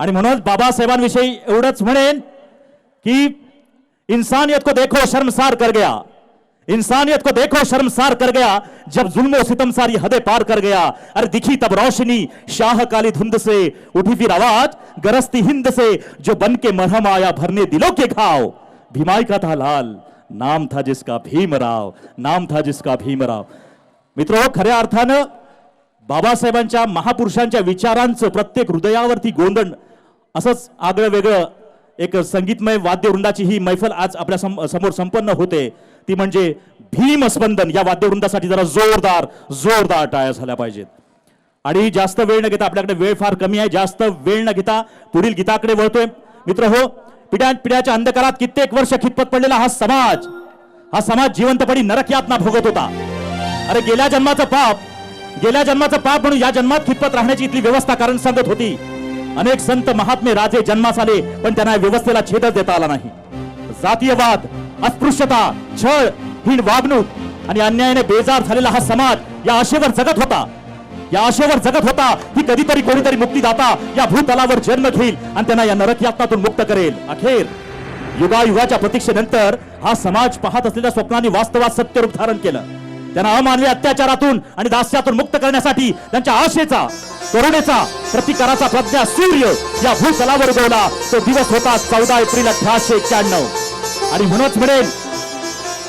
आणि म्हणून बाबासाहेबांविषयी एवढंच कि इंसानियत को देखो शर्मसार कर गया. इंसानियत को देखो शर्मसार कर गया. जब जुल्म सितम सारी हदें पार कर गया, अरे दिखी तब रोशनी शाह काली धुंध से, उठी फिर आवाज़, गरजती हिंद से, जो बन के मरहम आया भरने दिलों के घाव। भीमाई का था लाल, नाम था जिसका भीमराव, नाम था जिसका भीमराव। मित्र खऱ्या अर्थानं बाबासाहेबांच्या महापुरुषांच्या विचारांचं प्रत्येक हृदयावरती गोंधण असंच आगळं वेगळं एक संगीतमय वाद्यवृंदाची ही मैफल आज आपल्या सम- समोर संपन्न होते. ती म्हणजे भीमस्पंदन या वाद्यवृंदासाठी जरा जोरदार जोरदार टाळ्या झाल्या पाहिजेत. आणि जास्त वेळ न घेता आपल्याकडे वेळ फार कमी आहे. जास्त वेळ न घेता पुढील गीताकडे वळतोय. मित्र हो पिढ्या पिढ्याच्या अंधकारात कित्येक वर्ष खितपत पडलेला हा समाज हा समाज जिवंतपणी नरक यातना भोगत होता. अरे गेल्या जन्माचं पाप गेल्या जन्माचं पाप म्हणून या जन्मात खितपत राहण्याची इथली व्यवस्था कारण सांगत होती. अनेक संत महात्मे राजे जन्मास आले पण त्यांना या व्यवस्थेला छेदच देता आला नाही. जातीयवाद अस्पृश्यता छळ हीन वागणूक आणि अन्यायाने बेजार झालेला हा समाज या आशेवर जगत होता. या आशेवर जगत होता की कधीतरी कोणीतरी मुक्तीदाता या भूतलावर जन्म घेईल आणि त्यांना या नरक यातनातून मुक्त करेल. अखेर युगायुगाच्या प्रतीक्षेनंतर हा समाज पाहत असलेल्या स्वप्नांनी वास्तवात सत्यरूप धारण केलं. त्यांना अमानवी अत्याचारातून आणि दास्यातून मुक्त करण्यासाठी त्यांच्या आशेचा करुणेचा प्रतिकाराचा प्रज्ञा सूर्य या भूतलावर उगवला. तो दिवस होता चौदा एप्रिल अठराशे एक्क्याण्णव. आणि म्हणूनच म्हणेल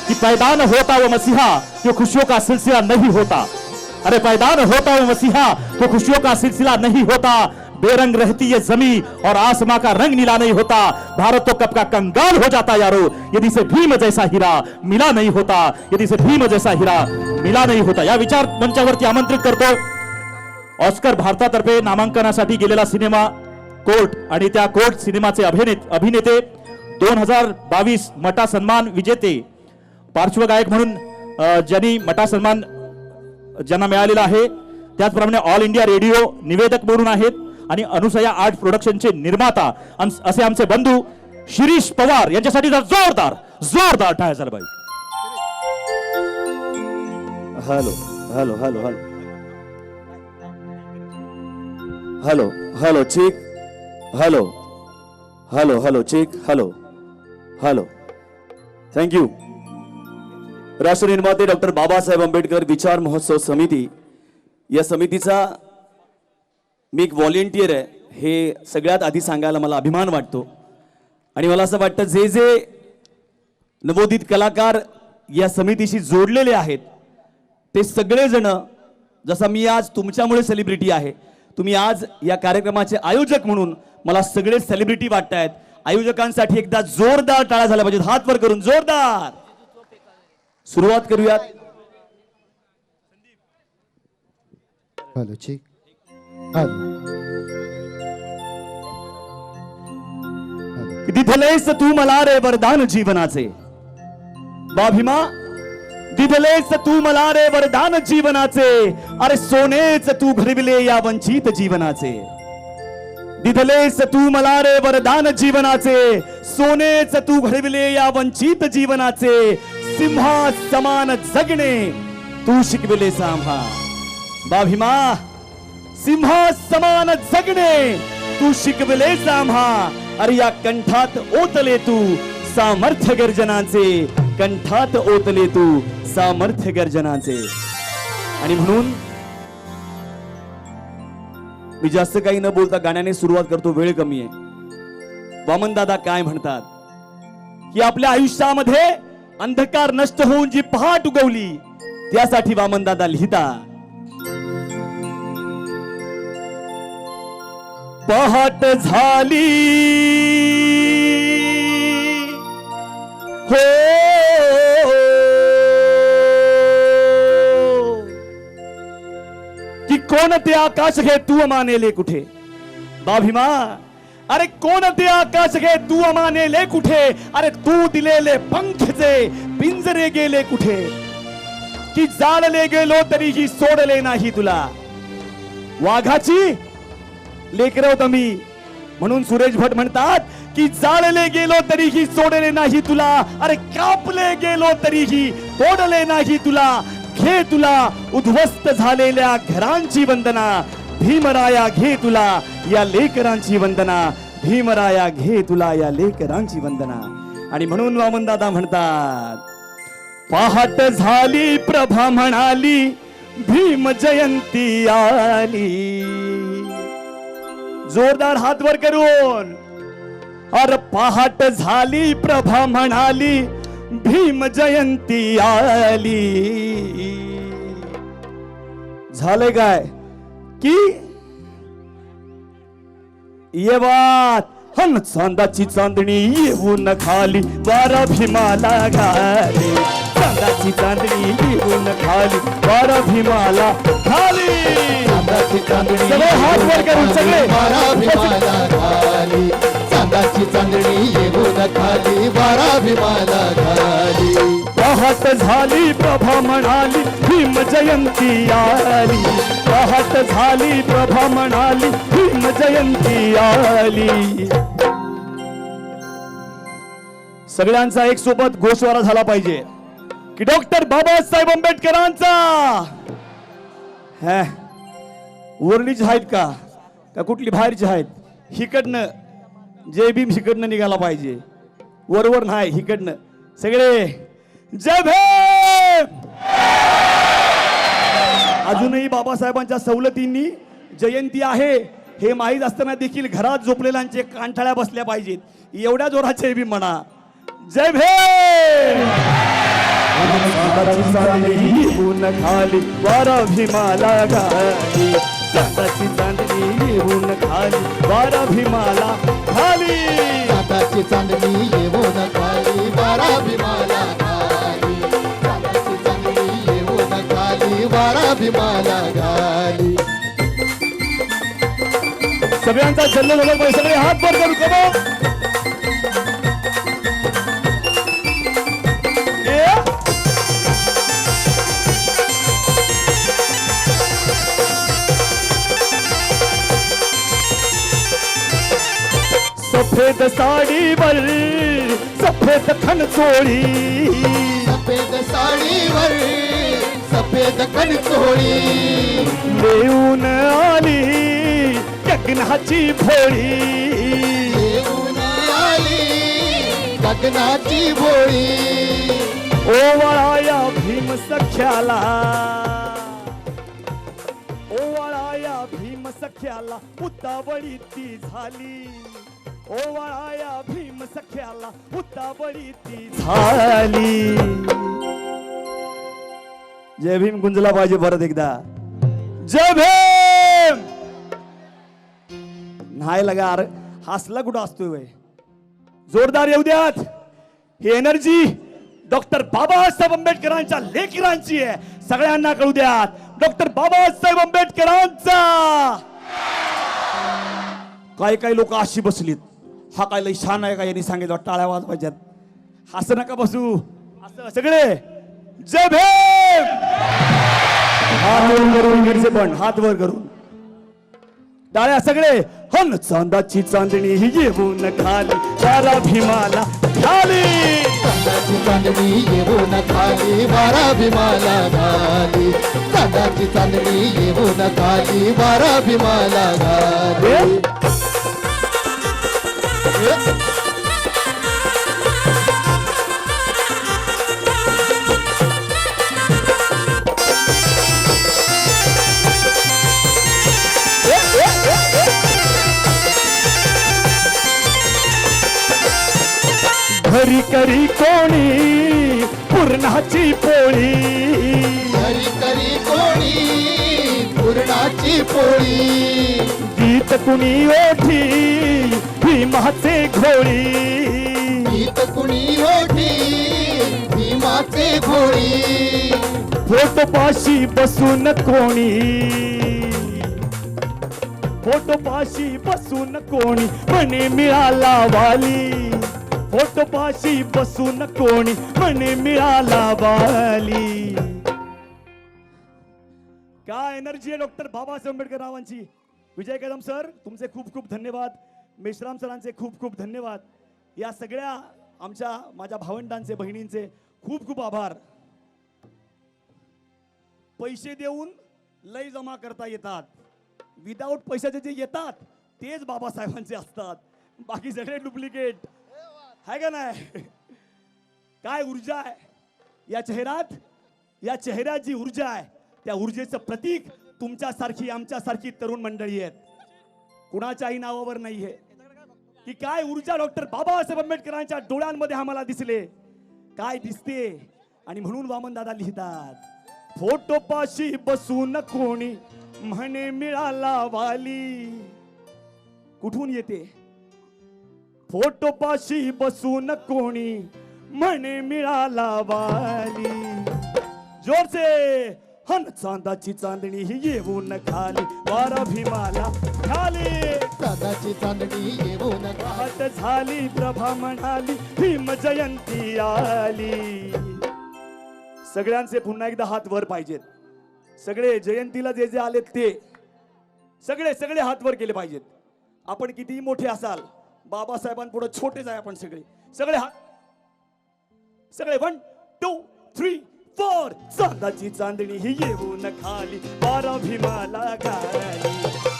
की पैदान होता व मसीहा तो खुशियों का सिलसिला नहीं होता. अरे पैदान होता व मसीहा तो खुशियों का सिलसिला नहीं होता. बेरंग रहती ये जमी और आसमां का रंग नीला नहीं होता। भारत तो कब का कंगाल हो जाता यारो। यदि से भीम जैसा हीरा मिला नहीं होता यदि से भीम जैसा हीरा मिला नहीं होता। या विचार मंचावरती आमंत्रित करतो। ऑस्कर भारतातर्फे नामांकनासाठी गेलेला सिनेमा कोर्ट आणि त्या कोर्ट सिनेमाचे अभिनेत अभिनेते दोन हजार बावीस मटा सन्मान विजेते पार्श्वगायक म्हणून ज्यांनी मटा सन्मान ज्यांना मिळालेला आहे त्याचप्रमाणे ऑल इंडिया रेडिओ निवेदक म्हणून आहेत. आणि अनुसया आर्ट प्रोडक्शनचे निर्माता. असे आमचे बंधू शिरीष पवार यांच्यासाठी जर जोरदार जोरदार टाळ्या झाला पाहिजे hello hello hello hello. Hello hello ठीक हॅलो हॅलो हॅलो ठीक हॅलो हॅलो. थँक्यू राष्ट्रनिर्माते डॉक्टर बाबासाहेब आंबेडकर विचार महोत्सव समिती. या समितीचा मी एक व्हॉलेंटियर आहे. हे सगळ्यात आधी सांगायला मला अभिमान वाटतो. आणि मला असं वाटतं जे जे नवोदित कलाकार या समितीशी जोडलेले आहेत ते सगळेजण जसा मी आज तुमच्यामुळे सेलिब्रिटी आहे तुम्ही आज या कार्यक्रमाचे आयोजक म्हणून मला सगळे सेलिब्रिटी वाटतायत. आयोजकांसाठी एकदा जोरदार टाळा झाल्या पाहिजेत. हात वर करून जोरदार. सुरुवात करूयात. हॅलो दिधलेस तू मला रे वरदान जीवनाचे. बाभिमा दिधलेस तू मला रे वरदान जीवनाचे. अरे सोनेच तू घडविले या वंचित जीवनाचे. दिधलेस तू मला रे वरदान जीवनाचे. सोनेच तू घडविले या वंचित जीवनाचे. सिंहा समान जगणे तू शिकविले सांभा बाभिमा सिंहा समान जगणे तू शिकविले आम्हा अरे या कंठात ओतले तू सामर्थ्य गर्जनाचे. कंठात ओतले तू सामर्थ्य गर्जनाचे. आणि म्हणून मी जास्त काही न बोलता गाण्याने सुरुवात करतो वेळ कमी आहे. वामन दादा काय म्हणतात? की आपल्या आयुष्यामध्ये अंधकार नष्ट होऊन जी पहाट उगवली त्यासाठी वामन दादा लिहितात पहाट झाली. हो. की कोण ते आकाश घे तू अमानेले कुठे? बाभिमा अरे कोण ते आकाश घे तू अमानेले कुठे? अरे तू दिलेले पंखचे पिंजरे गेले कुठे? की जाळले गेलो तरीही सोडले नाही तुला? वाघाची लेकर होत मी म्हणून सुरेश भट म्हणतात की जाळले गेलो तरीही सोडले नाही तुला. अरे कापले गेलो तरीही तोडले नाही तुला. घे तुला उद्ध्वस्त झालेल्या घरांची वंदना. भीमराया घे तुला या लेकरांची वंदना. भीमराया घे तुला या लेकरांची वंदना. आणि म्हणून वामन दादा म्हणतात पहाट झाली प्रभा म्हणाली भीम जयंती आली. जोरदार हात वर करून. अर पहाट झाली प्रभा म्हणाली भीम जयंती आली. झाले काय? की? ये बात हन चांदाची चांदणी येऊन खाली वारा भीमाला घाली. चांदाची चांदणी येऊन खाली. वारा भीमाला खाली. चांदाची चांदणी सगळे हात वर करून सगळे. वारा भीमाला घाली चांदाची चांदणी येऊन खाली. वारा भीमाला घाली पहाट झाली प्रभा म्हणाली भीम जयंती आली. पहाट झाली प्रभा म्हणाली भीम जयंती आली. सगळ्यांचा एक सोबत गोषवारा झाला पाहिजे. की डॉक्टर बाबासाहेब आंबेडकरांचा. हॅ. उरलीच आहेत का? का कुठली बाहेरची आहेत? हिकडनं जय भीम हिकडनं निघाला पाहिजे. वरवर नाही हिकडनं. सगळे जय भीम! अजूनही बाबासाहेबांच्या सवलतींनी जयंती आहे. हे माहीत असताना देखील घरात झोपलेल्यांचे कांठाळ्या बसल्या पाहिजेत. एवढ्या जोराचे भीम म्हणा. जय ऊन खाली वारा भीमाला घाली दादाची चांदणी येऊन खाली वारा भीमाला खाली दादाची चांदणी येऊन खाली वारा भीमाला घाली दादाची चांदणी येऊन खाली वारा भीमाला घाली सगळ्यांचा जल्लोष सगळे हात वर करू कमो साडीवर सफेद खण चोळी सफेद साडीवर सफेद कणचोळी. देऊन आली गगनाची भोळी. येऊन आली गगनाची भोळी. ओवाळाया भीम सख्याला. ओवाळाया भीम सख्याला उतावळी ती झाली. ओवाळाया भीम सख्याला उतावळी ती झाली. जय भीम गुंजला पाहिजे परत एकदा. जय भीम! नाही लगा अरे हसला कुठं असतोय वय? जोरदार येऊ द्यात. ही एनर्जी डॉक्टर बाबासाहेब आंबेडकरांच्या लेकरांची आहे. सगळ्यांना कळू द्यात. डॉक्टर बाबासाहेब आंबेडकरांचा. काही काही लोक अशी बसलीत. हा काय लय छान आहे का यांनी सांगितलं? टाळ्या वाजवायच्यात हस नका बसू. असं सगळे जय हात वर करून पण हात वर करून. टाळ्या सगळे हन चांदाची चांदणी ही येऊन खाली बारा भीमाला खाली. चांदाची चांदणी येऊन खाली बारा भीमाला खाली. चांदाची चांदणी येऊन खाली बारा भीमाला खाली. घरी करी कोणी पूर्णाची पोळी. करी करी कोणी पूर्णाची पोळी. गीत कुणी ओठी भीमाचे घोळी. गीत कुणी ओठी भीमाचे घोळी. फोटो पाशी बसून कोणी? फोटो पाशी बसून कोणी? म्हणे मिळाला वाली. फोटो पाशी बसून कोणी? म्हणे मिळाला वाली. काय एनर्जी आहे डॉक्टर बाबासाहेब आंबेडकर रावांची विजय कदम सर तुमचे खूप खूप धन्यवाद. मेश्राम सरांचे खूप खूप धन्यवाद. या सगळ्या आमच्या माझ्या भावंडांचे बहिणींचे खूप खूप आभार. पैसे देऊन लय जमा करता येतात. विदाऊट पैशाचे जे येतात तेच बाबासाहेबांचे असतात. बाकी सगळे डुप्लिकेट आहे का नाही? काय ऊर्जा आहे? या चेहऱ्यात या चेहऱ्यात जी ऊर्जा आहे त्या ऊर्जेचं प्रतीक तुमच्यासारखी आमच्यासारखी तरुण मंडळी आहेत. कुणाच्याही नावावर नाहीये. की काय ऊर्जा डॉक्टर बाबासाहेब आंबेडकरांच्या डोळ्यांमध्ये आम्हाला दिसले. काय दिसते? आणि म्हणून वामन दादा लिहितात फोटो पाशी बसून कोणी म्हणे मिळाला वाली. कुठून येते? फोटो पाशी बसून कोणी म्हणे मिळाला वाली. जोरसे! हन चांदाची चांदणी ही येऊन खाली. वारा भीमाला खाली. चांदाची चांदणी येऊन वाहत झाली प्रभा म्हणाली भीम जयंती आली. सगळ्यांचे पुन्हा एकदा हात वर पाहिजेत. सगळे जयंतीला जे जे आलेत ते सगळे सगळे हात वर केले पाहिजेत. आपण कितीही मोठे असाल बाबासाहेबांपुढे छोटेच आहे आपण सगळे. सगळे हात सगळे वन टू थ्री पोर चांदाची चांदणी ही येऊन खाली बारा भीमाला गाली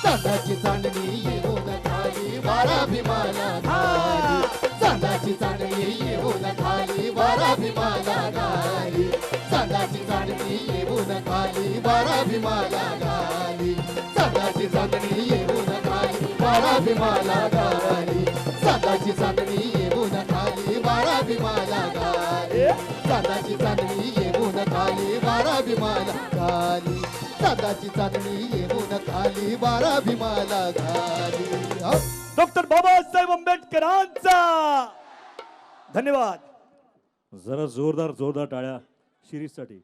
चांदाची चांदणी येऊन खाली बारा भीमाला गाली चांदाची चांदणी येऊन खाली बारा भीमाला गाली चांदाची चांदणी येऊन खाली बारा भीमाला गाली चांदाची चांदणी येऊन खाली बारा भीमाला गाली चांदाची चांदणी चांदणी येऊन खाली वारा भीमाला. डॉक्टर बाबासाहेब आंबेडकरांचा! धन्यवाद. जरा जोरदार जोरदार टाळ्या शिरीषसाठी.